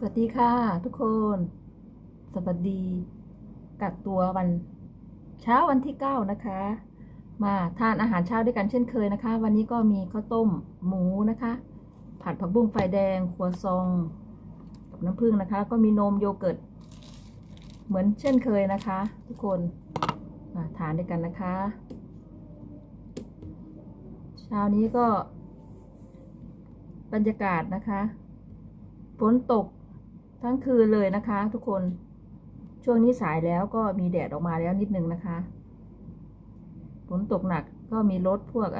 สวัสดีค่ะทุกคน สวัสดีกักตัววันเช้าวันที่ 9 นะคะ มาทานอาหารเช้าด้วยกันเช่นเคยนะคะ วันนี้ก็มีข้าวต้มหมูนะคะ ผัดผักบุ้งไฟแดงครัวซอง กับน้ำผึ้งนะคะแล้วก็มีนมโยเกิร์ตเหมือนเช่นเคยนะคะ ทุกคนมาทานด้วยกันนะคะ เช้านี้ก็บรรยากาศนะคะฝนตก ทั้งคืนเลยนะคะ ทุกคนช่วงนี้สายแล้วก็มีแดดออกมาแล้วนิดนึงนะคะฝนตกหนักก็มีรถพวก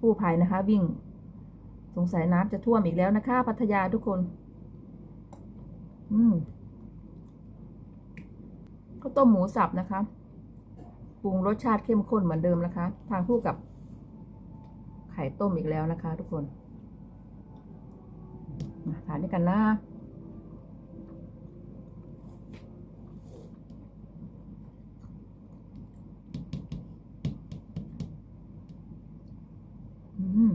ผู้ภัยนะคะ วิ่ง สงสัยน้ำจะท่วมอีกแล้วนะคะ พัทยาทุกคน อืมข้าต้มหมูสับนะคะปรุงรสชาติเข้มข้นเหมือนเดิมนะคะ ทานคู่กับไข่ต้มอีกแล้วนะคะ ทุกคนมาทานด้วยกันนะ อืม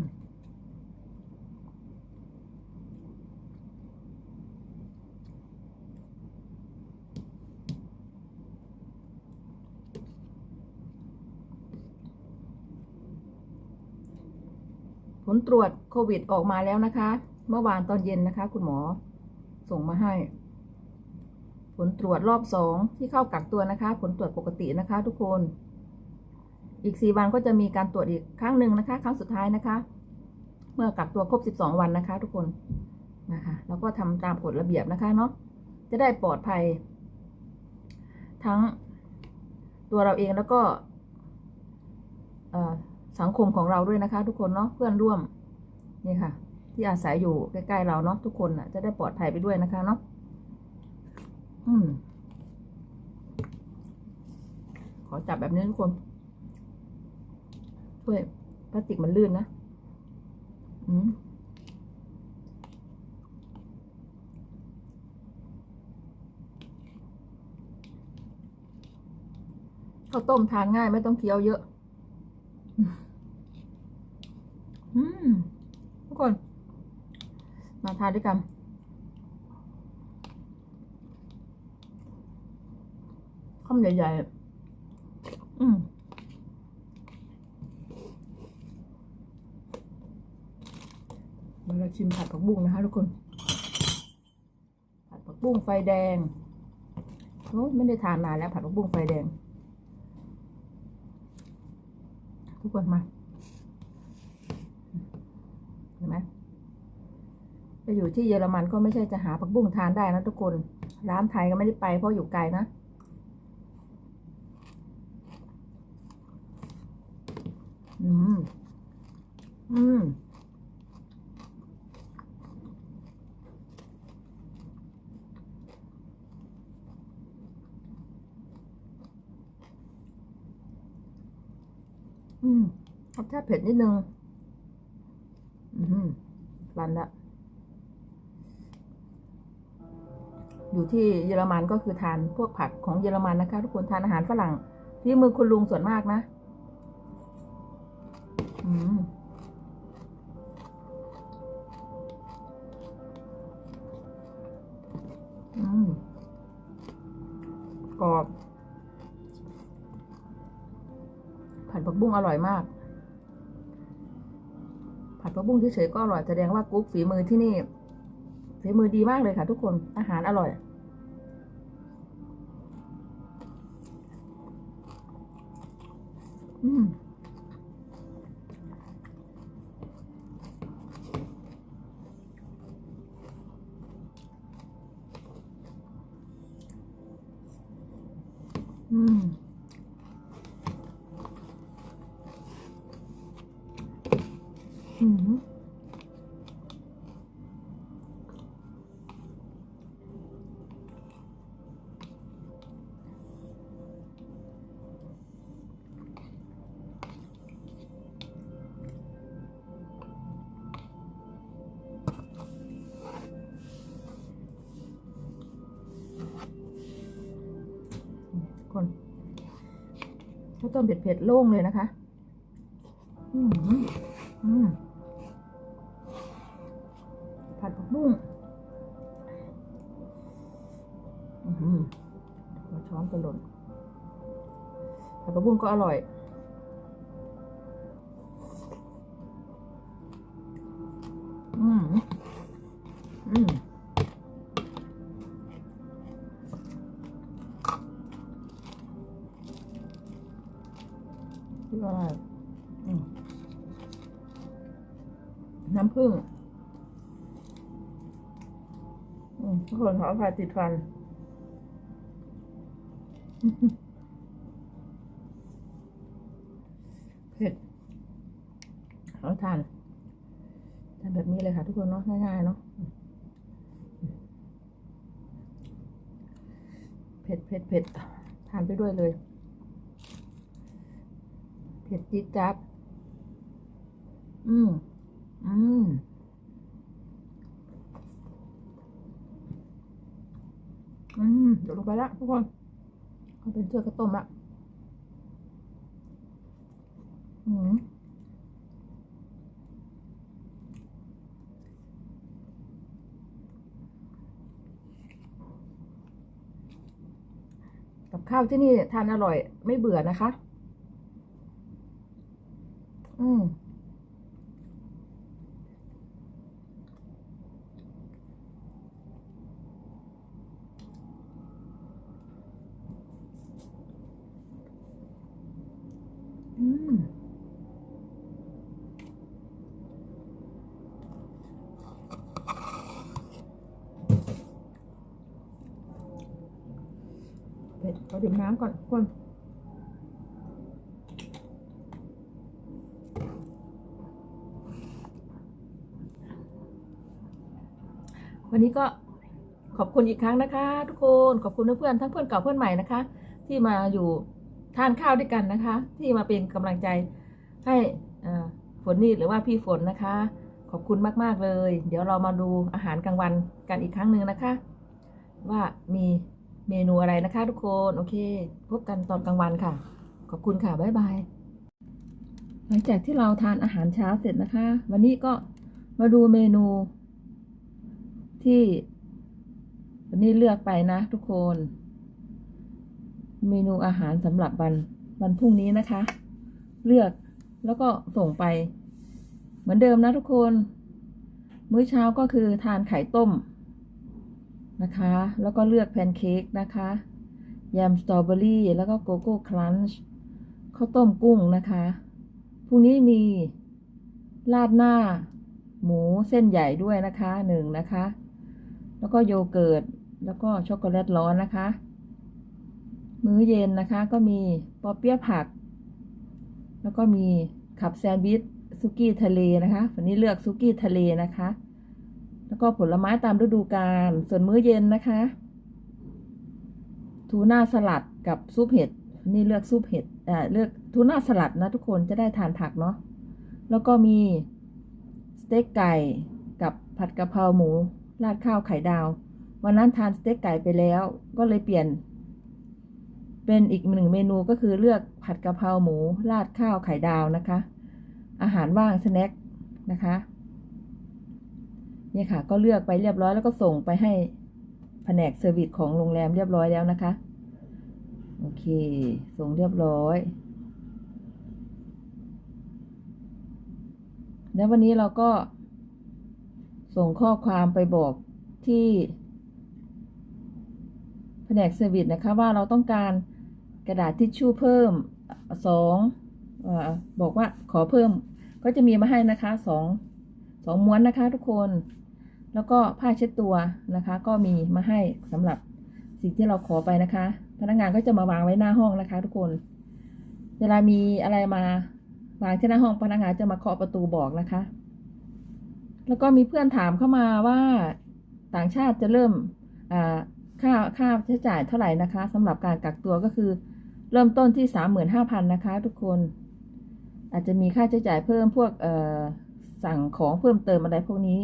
ผล ตรวจโควิดออกมาแล้วนะคะ เมื่อวานตอนเย็นนะคะ คุณหมอ ส่งมาให้ ผลตรวจรอบสองที่เข้ากักตัวนะคะ ผลตรวจปกตินะคะ ทุกคน อีกสี่วันก็จะมีการตรวจอีกครั้งหนึ่งนะคะ ครั้งสุดท้ายนะคะ เมื่อกักตัวครบสิบสองวันนะคะ ทุกคนนะคะ แล้วก็ทำตามกฎระเบียบนะคะเนาะจะได้ปลอดภัย ทั้งตัวเราเองแล้วก็ เอ่อ สังคมของเราด้วยนะคะ ทุกคนเนาะเพื่อนร่วมนี่ค่ะ ที่อาศัยอยู่ใกล้ๆเราเนาะทุกคนน่ะจะได้ปลอดภัยไปด้วยนะคะเนาะอืมขอจับแบบนี้ทุกคนช่วยพลาสติกมันลื่นนะอืมข้าวต้มทานง่ายไม่ต้องเคี้ยวเยอะ อืมทุกคน มาทานด้วยกัน ข้าวใหญ่ๆ อืมมาเราชิมผัดผักบุ้งนะคะทุกคน ผัดผักบุ้งไฟแดงโอ้ยไม่ได้ทานนานแล้วผัดผักบุ้งไฟแดง ทุกคนมา เห็นไหมไป อยู่ที่เยอรมันก็ไม่ใช่จะหาผักบุ้งทานได้นะทุกคน ร้านไทยก็ไม่ได้ไปเพราะอยู่ไกลนะ อืม อืมอืมรสชาติเผ็ดนิดนึง อืม รันละ อยู่ที่เยอรมันก็คือทานพวกผักของเยอรมันนะคะ ทุกคนทานอาหารฝรั่งที่มือคุณลุงส่วนมากนะอืมอืมกรอบผัดผักบุ้งอร่อยมาก ผัดผักบุ้งเฉยๆก็อร่อยแสดงว่ากุ๊กฝีมือที่นี่ ฝีมือดีมากเลยค่ะทุกคนอาหารอร่อยาวต้มเผ็ดเผ็ดโล่งเลยนะคะผัดผักบุ้งช้อนกระหล่นผัดผักบุ้งก็อร่อย ที่ว่าอืมน้ำผึ้งทุกคนขออภัยติดฟันเผ็ดเอาทานทานแบบนี้เลยค่ะทุกคนเนาะง่ายๆเนาะเผ็ดเผ็ดเผ็ดทานไปด้วยเลย เผ็ดจี๊ดจัด อืม อืม อืม เดี๋ยวลงไปละทุกคนเอาเป็นเชือกกระต้มละอืมกับข้าวที่นี่ทานอร่อยไม่เบื่อนะคะ อืมอืมเผ็ดขอดื่มน้ำก่อนทุกคน วันนี้ก็ขอบคุณอีกครั้งนะคะ ทุกคนขอบคุณเพื่อนๆทั้งเพื่อนเก่าเพื่อนใหม่นะคะ ที่มาอยู่ทานข้าวด้วยกันนะคะ ที่มาเป็นกำลังใจให้ฝนนี่หรือว่าพี่ฝนนะคะ ขอบคุณมากๆเลย เดี๋ยวเรามาดูอาหารกลางวันกันอีกครั้งหนึ่งนะคะ ว่ามีเมนูอะไรนะคะ ทุกคนโอเค พบกันตอนกลางวันค่ะ ขอบคุณค่ะบ๊ายบายหลังจากที่เราทานอาหารเช้าเสร็จนะคะ วันนี้ก็มาดูเมนู ที่วันนี้เลือกไปนะทุกคน เมนูอาหารสำหรับวันวันพรุ่งนี้นะคะ เลือกแล้วก็ส่งไป เหมือนเดิมนะทุกคน มื้อเช้าก็คือทานไข่ต้มนะคะ แล้วก็เลือกแพนเค้กนะคะแยมสตรอเบอรี่แล้วก็โกโก้ครันช์ข้าวต้มกุ้งนะคะพรุ่งนี้มีราดหน้า หมูเส้นใหญ่ด้วยนะคะหนึ่งนะคะ แล้วก็โยเกิร์ต แล้วก็ช็อกโกแลตร้อนนะคะ มื้อเย็นนะคะก็มีปอเปี๊ยะผัก แล้วก็มีขับแซนด์วิชซุกี้ทะเลนะคะวันนี้เลือกซุกี้ทะเลนะคะ แล้วก็ผลไม้ตามฤดูกาล ส่วนมื้อเย็นนะคะ ทูน่าสลัดกับซุปเห็ดวันนี่เลือกซุปเห็ดอ่าเลือกทูน่าสลัดนะทุกคนจะได้ทานผักเนาะ แล้วก็มีสเต็กไก่กับผัดกะเพราหมู ราดข้าวไข่ดาว วันนั้นทานสเต็กไก่ไปแล้ว ก็เลยเปลี่ยน เป็นอีกหนึ่งเมนูก็คือเลือกผัดกะเพราหมู ราดข้าวไข่ดาวนะคะ อาหารว่างสแน็คนะคะเนี่ยค่ะ ก็เลือกไปเรียบร้อยแล้วก็ส่งไปให้แผนกเซอร์วิสของโรงแรมเรียบร้อยแล้วนะคะ โอเค ส่งเรียบร้อย แล้ววันนี้เราก็ ส่งข้อความไปบอกที่แผนกเซอร์วิสนะคะว่าเราต้องการกระดาษทิชชู่เพิ่มสองอบอกว่าขอเพิ่มก็จะมีมาให้นะคะสองสองม้วนนะคะทุกคน แล้วก็ผ้าเช็ดตัวนะคะ ก็มีมาให้สำหรับสิ่งที่เราขอไปนะคะ พนักงานก็จะมาวางไว้หน้าห้องนะคะ ทุกคน เวลามีอะไรมาวางที่หน้าห้องพนักงานจะมาเคาะประตูบอกนะคะ แล้วก็มีเพื่อนถามเข้ามาว่าต่างชาติจะเริ่มค่าค่าใช้จ่ายเท่าไหร่นะคะสำหรับการกักตัวก็คือ เริ่มต้นที่สามหมื่นห้าพันนะคะ ทุกคน อาจจะมีค่าใช้จ่ายเพิ่มพวกสั่งของเพิ่มเติมอะไรพวกนี้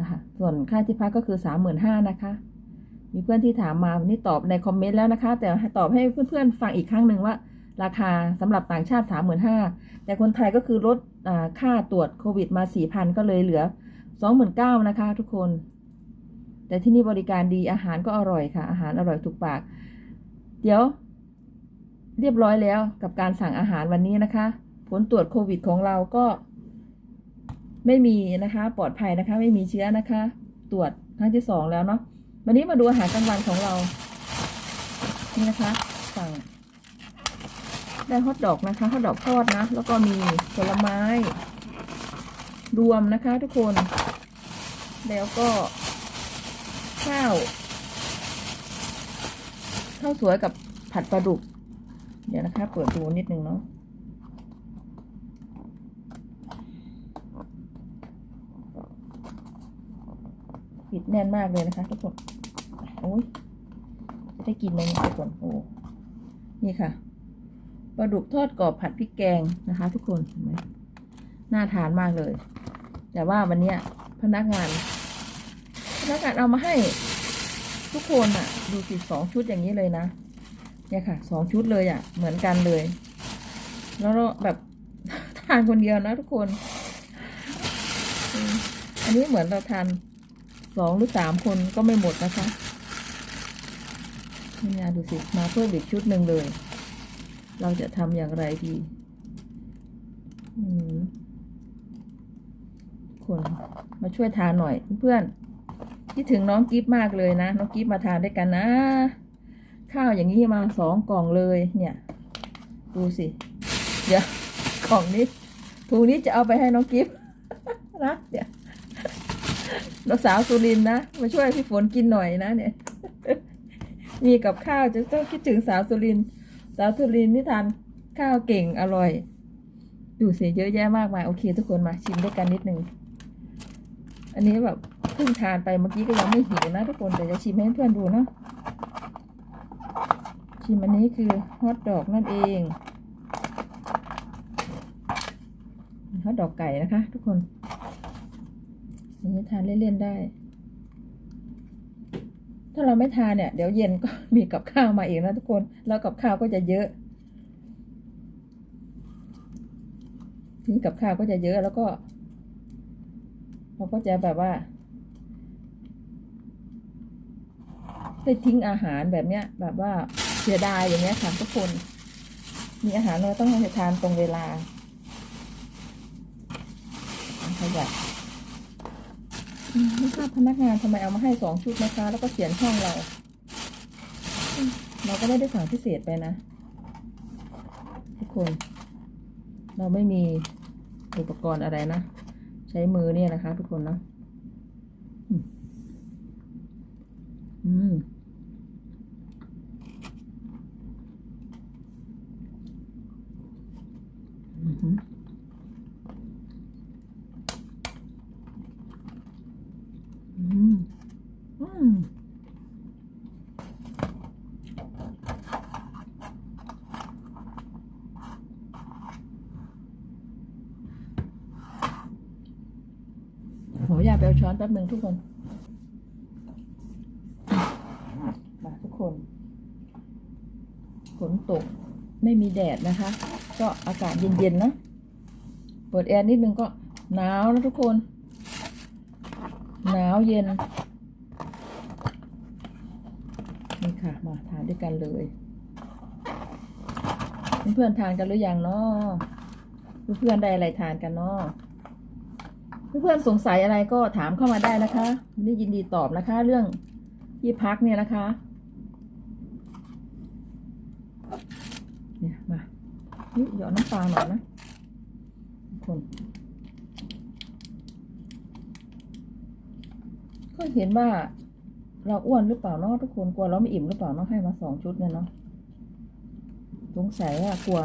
นะคะส่วนค่าที่พักก็คือสามหมื่นห้านะคะ มีเพื่อนที่ถามมาวันนี้ตอบในคอมเมนต์แล้วนะคะ แต่ตอบให้เพื่อนๆฟังอีกครั้งหนึ่งว่าราคาสำหรับต่างชาติสามหมื่นห้าแต่คนไทยก็คือลดอค่าตรวจโควิดมาสี่พันก็เลยเหลือ สองหมื่นเก้านะคะทุกคน แต่ที่นี่บริการดีอาหารก็อร่อยค่ะ อาหารอร่อยถูกปาก เดี๋ยว เรียบร้อยแล้วกับการสั่งอาหารวันนี้นะคะ ผลตรวจโควิดของเราก็ ไม่มีนะคะ ปลอดภัยนะคะ ไม่มีเชื้อนะคะ ตรวจครั้งที่สองแล้วเนาะวันนี้มาดูอาหารกลางวันของเรา นี่นะคะ สั่งได้ฮอทดอกนะคะฮอทดอกทอดนะ แล้วก็มีผลไม้ รวมนะคะทุกคน แล้วก็ ข้าวข้าวสวยกับผัดปลาดุก เดี๋ยวนะคะ เปิดดูนิดนึงเนาะปิดแน่นมากเลยนะคะทุกคน โอ้ยจะได้กินไหมทุกคน โอ้ นี่ค่ะ ปลาดุกทอดกรอบผัดพริกแกงนะคะ ทุกคน เห็นไหมน่าทานมากเลย แต่ว่าวันเนี้ยพนักงาน พนักงานเอามาให้ทุกคนอะดูสิสองชุดอย่างนี้เลยนะเนี่ยค่ะสองชุดเลยอะเหมือนกันเลย แล้วเราแบบทานคนเดียวนะทุกคน อันนี้เหมือนเราทานสองหรือสามคนก็ไม่หมดนะคะนี่นะดูสิมาเพิ่มอีกชุดหนึ่งเลย เราจะทำอย่างไรดี อืม คนมาช่วยทานหน่อยเพื่อนคิดถึงน้องกิฟมากเลยนะ น้องกิฟมาทานด้วยกันนะ ข้าวอย่างนี้มาสองกล่องเลยเนี่ย ดูสิเดี๋ยวกล่องนี้ถุงนี้จะเอาไปให้น้องกิฟนะเดี๋ยวน้องสาวสุรินนะ มาช่วยพี่ฝนกินหน่อยนะเนี่ย มีกับข้าวจะต้องคิดถึงสาวสุรินสาวสุรินที่ทานข้าวเก่งอร่อย ดูสิเยอะแยะมากมาย โอเค ทุกคนมาชิมด้วยกันนิดนึง อันนี้แบบเพิ่งทานไปเมื่อกี้ก็ยังไม่หิวนะทุกคนแต่จะชิมให้เพื่อนดูเนาะชิมอันนี้คือฮอทดอกนั่นเองฮอทดอกไก่นะคะ ทุกคนอันนี้ทานเล่นๆได้ ถ้าเราไม่ทานเนี่ย เดี๋ยวเย็นก็มีกับข้าวมาเอีกนะทุกคน แล้วกับข้าวก็จะเยอะนี่กับข้าวก็จะเยอะแล้วก็ เราก็จะแบบว่า ได้ทิ้งอาหารแบบเนี้ย แบบว่าเสียดายอย่างเงี้ยค่ะทุกคน มีอาหารเราต้องให้ทานตรงเวลาขยะไม่ทราบพนักงานทำไมเอามาให้สองชุดนะคะ แล้วก็เขียนช่องเรา เราก็ไม่ได้สั่งพิเศษไปนะ ทุกคน เราไม่มีอุปกรณ์อะไรนะ ช้มือเนี่ยนะคะ ทุกคนเนาะอืมอืมอือหืออืมอืมผมอยากไแป๊บหนึ่งทุกคนมาทุกคนฝนตกไม่มีแดดนะคะ ก็อากาศเย็นๆนะเปิดแอร์นิดนึงก็หนาวแล้วทุกคน หนาวเย็น นี่ค่ะ มาทานด้วยกันเลย เพื่อนๆทานกันหรือยังเนาะเพื่อนๆได้อะไรทานกันเนาะ เพื่อนๆสงสัยอะไรก็ถามเข้ามาได้นะคะนี่ยินดีตอบนะคะ เรื่องที่พักเนี่ยนะคะ เนี่ยมาหยอดน้ำปลาหน่อยนะทุกคนก็เห็นว่าเราอ้วนหรือเปล่าเนาะทุกคนกลัวเราไม่อิ่มหรือเปล่าเนาะให้มาสองชุดเนี่ยเนาะสงสัยว่ากลัว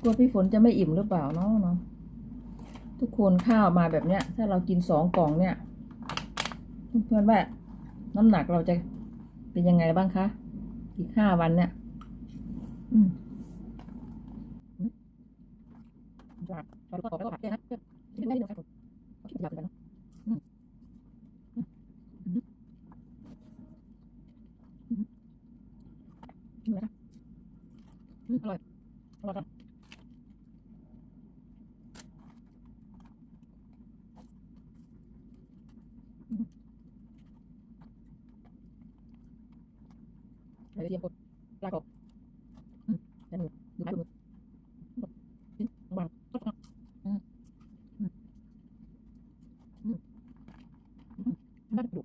กลัวพี่ฝนจะไม่อิ่มหรือเปล่าเนาะเนาะ ทุกคนข้าวมาแบบเนี้ย ถ้าเรากินสองกล่องเนี่ยเพื่อนว่าน้ำหนักเราจะเป็นยังไงบ้างคะ อีกห้าวันเนี่ย อืมจ้าเราก็บอกไปก็ผัดนะเพื่อนไม่ได้นะครับผมอยากไปเนาะชิมเลยนะอืมอร่อยอร่อยจังอืมใส่กระเทียมกดปลากรอบอืมใส่มือดูนะดูมือกดชิ้นวางกดอืมอืมอืมอืมน่าจะดุอืมอืมกดทำไงอืมอืมถ้าตัวคนจะอื thời gian ra cột đánh ngược được được bằng tốt hơn bắt được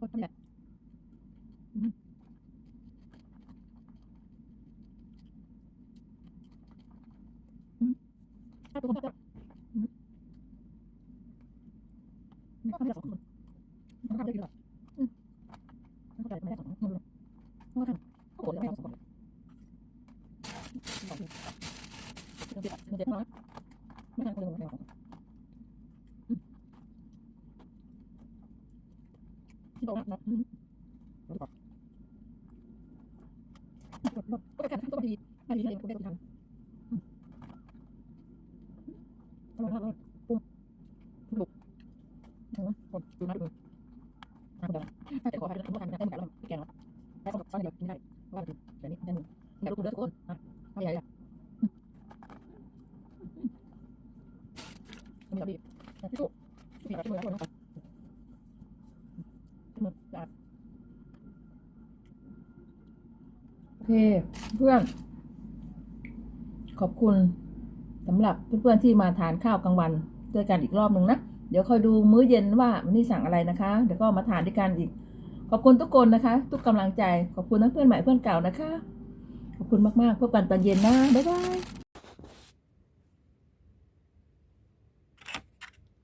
có tâm lạc Hãy subscribe cho ไม่ทำคนเดียวไม่เอาอืมที่บอกนะอืมรถก่อนรถรถก็ไปกันตัวดีไม่ดีให้คนได้ทุกทางอืมอร่อยมากเลยปุ้มปุ้มอืมคนดูนะดูน้ำแดงน่าจะขอให้ทุกท่านได้หมดแล้วพี่แกงแล้วก็ตอนเดียวกินได้ว่าเดี๋ยวนี้ได้หนึ่งอยากรู้คุณเด้อทุกคนอะทำใหญ่ละทำแบบนี้ พี่ตุ๊กับพี่มือแล้วคนะครับโอเคเพื่อน ขอบคุณสำหรับเพื่อนๆที่มาทานข้าวกลางวันด้วยกันอีกรอบหนึ่งนะ เดี๋ยวคอยดูมื้อเย็นว่ามันนี่สั่งอะไรนะคะ เดี๋ยวก็มาทานด้วยกันอีก ขอบคุณทุกคนนะคะ ทุกกำลังใจ ขอบคุณทั้งเพื่อนใหม่เพื่อนเก่านะคะ ขอบคุณมากๆพบกันตอนเย็นนะ บ๊ายบาย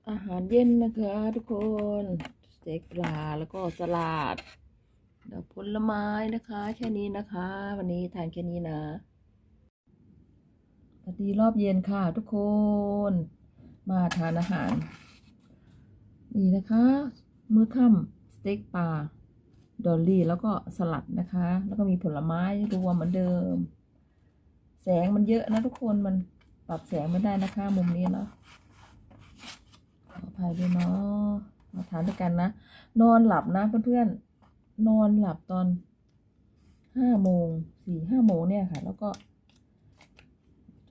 อาหารเย็นนะคะทุกคนสเต็กปลาแล้วก็สลัดดี๋ยวผลไม้นะคะ แค่นี้นะคะ วันนี้ทานแค่นี้นะสวัสดีรอบเย็นค่ะทุกคน มาทานอาหาร นี่นะคะ มื้อค่ำสเต็กปลาดอลลี่แล้วก็สลัดนะคะ แล้วก็มีผลไม้รวมเหมือนเดิม แสงมันเยอะนะทุกคนมันปรับแสงไม่ได้นะคะ มุมนี้เนาะ ภัยด้วยเนาะมาทานด้วยกันนะ นอนหลับนะเพื่อนๆ นอนหลับตอนห้าโมงสี่ห้าโมงเนี่ยค่ะ แล้วก็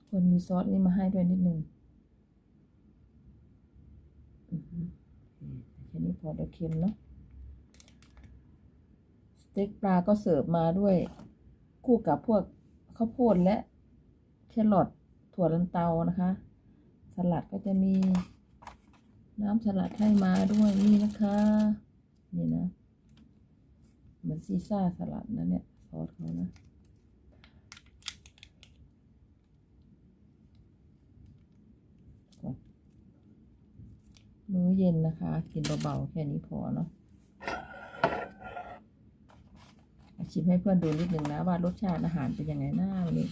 คนมีซอสนี่มาให้ด้วยนิดนึงอือหือโอเคแค่นี้พอเดี๋ยวเค็มเนาะสเต็กปลาก็เสิร์ฟมาด้วย คู่กับพวกข้าวโพดและแครอทถั่วลันเตานะคะ สลัดก็จะมี น้ำสลัดให้มาด้วยนี่นะคะ นี่นะ เหมือนซีซ่าสลัดนะเนี่ยซอสเขานะมื้อเย็นนะคะ กินเบาๆแค่นี้พอเนาะชิมให้เพื่อนดูนิดหนึ่งนะ ว่ารสชาติอาหารเป็นยังไงหน้าวันนี้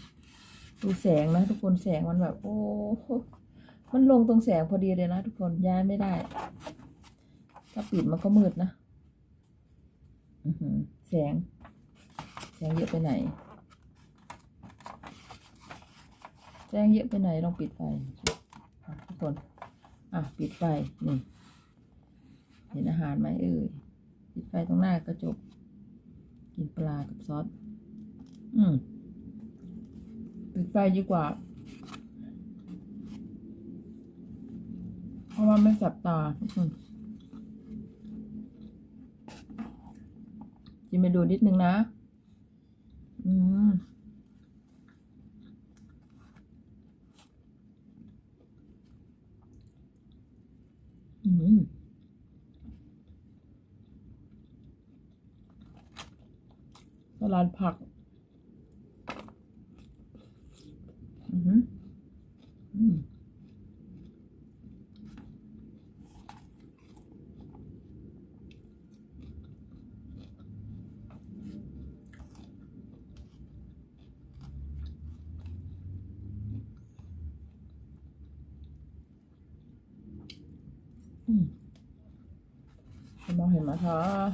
ดูแสงนะ ทุกคนแสงมันแบบ โอ้ มันลงตรงแสงพอดีเลยนะทุกคนย้ายไม่ได้ ถ้าปิดมันก็มืดนะแสง แสงเยอะไปไหน แสงเยอะไปไหนลองปิดไฟทุกคน อะ ปิดไฟนี่เห็นอาหารไหมเอ่ยปิดไฟตรงหน้ากระจกกินปลากับซอส อืมปิดไฟดีกว่า เพราะว่าไม่สับตาทุกคนจิมไปดูนิดนึงนะ อืมอืมสลัดผัก อือหืออืมอืม มองเห็คะ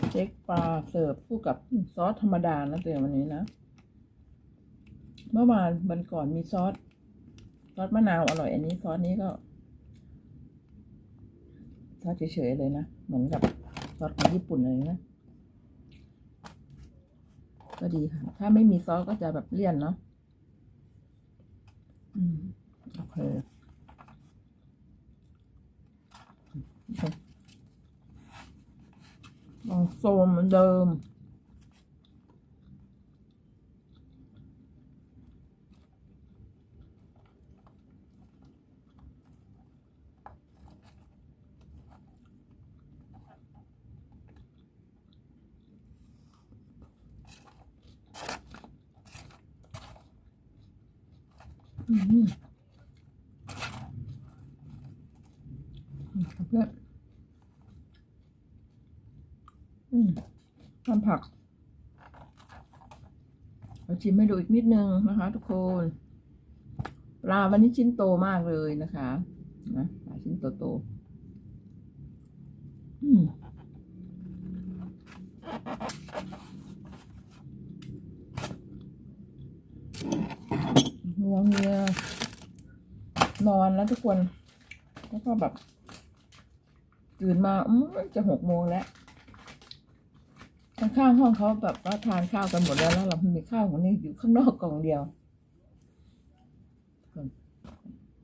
สเต็กปลาเสิร์ฟคู่กับซอสธรรมดานะเตือนวันนี้นะ เมื่อวานวันก่อนมีซอส ซอสมะนาวอร่อย อันนี้ซอสนี้ก็ ซอสเฉยๆเลยนะ เหมือนกับซอสของญี่ปุ่นเลยนะ ก็ดีค่ะ ถ้าไม่มีซอสก็จะแบบเลี่ยนเนาะ โอเคโอเคลองโซมเหมือนเดิมอืมอื มเพื่อนอืมทำผักเราชิมให้ดูอีกนิดนึงนะคะ ทุกคนปลาวันนี้ชิ้นโตมากเลยนะคะนะปลาชิ้นโตโตอืมงัวเงียนอนแล้วทุกคน แล้วก็แบบ ตื่นมาอืมจะหกโมงแล้วข้างๆห้องเขาแบบว่าทานข้าวกันหมดแล้วแล้วเรามีข้าวของนี่อยู่ข้างนอกกล่องเดียว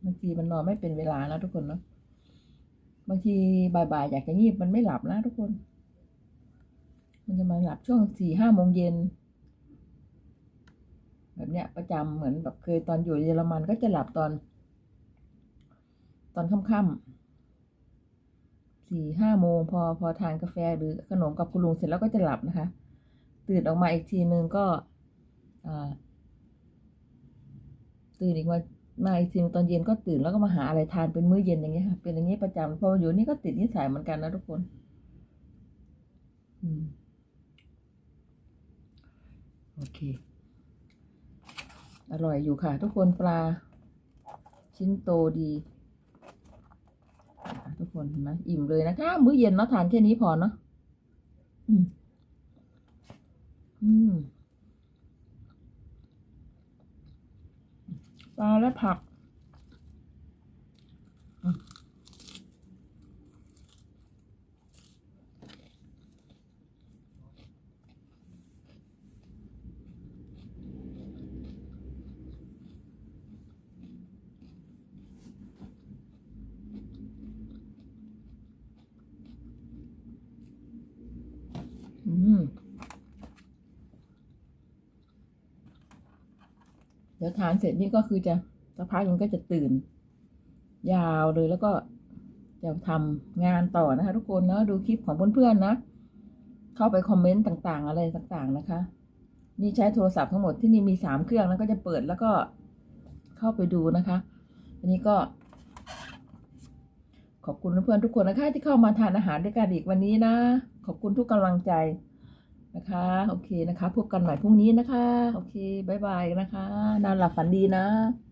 บางทีมันนอนไม่เป็นเวลานะทุกคนเนาะบางทีบ่ายๆอยากจะงีบมันไม่หลับนะทุกคน มันจะมาหลับช่วงสี่ห้าโมงเย็นแบบเนี้ยประจำเหมือนแบบเคยตอนอยู่เยอรมันก็จะหลับตอน ตอนค่ำๆ สี่ห้าโมงพอพอทานกาแฟหรือขนมกับคุณลุงเสร็จแล้วก็จะหลับนะคะ ตื่นออกมาอีกทีนึงก็ตื่นอีกมามาอีกทีตอนเย็นก็ตื่นแล้วก็มาหาอะไรทานเป็นมื้อเย็นอย่างเงี้ยค่ะเป็นอย่างนี้ประจำพออยู่นี่ก็ติดนิสัยเหมือนกันนะทุกคน อืมโอเค อร่อยอยู่ค่ะ ทุกคนปลา ชิ้นโตดี ทุกคนเห็นไหมอิ่มเลยนะคะมื้อเย็นเนาะทานแค่นี้พอเนาะอืม อืมปลาและผักอืมอืม เดี๋ยวทานเสร็จนี่ก็คือจะสักพักมันก็จะตื่น ยาวเลยแล้วก็จะทำงานต่อนะคะ ทุกคนเนาะดูคลิปของเพื่อนๆนะ เข้าไปคอมเมนต์ต่างๆ อะไรต่างๆนะคะ นี่ใช้โทรศัพท์ทั้งหมดที่นี่มีสามเครื่องแล้วก็จะเปิดแล้วก็เข้าไปดูนะคะ อันนี้ก็ ขอบคุณเพื่อนๆทุกคนนะคะที่เข้ามาทานอาหารด้วยกันอีกวันนี้นะ ขอบคุณทุกกำลังใจ นะคะ โอเคนะคะ พบกันใหม่พรุ่งนี้นะคะ โอเคบายบายนะคะนอนหลับฝันดีนะ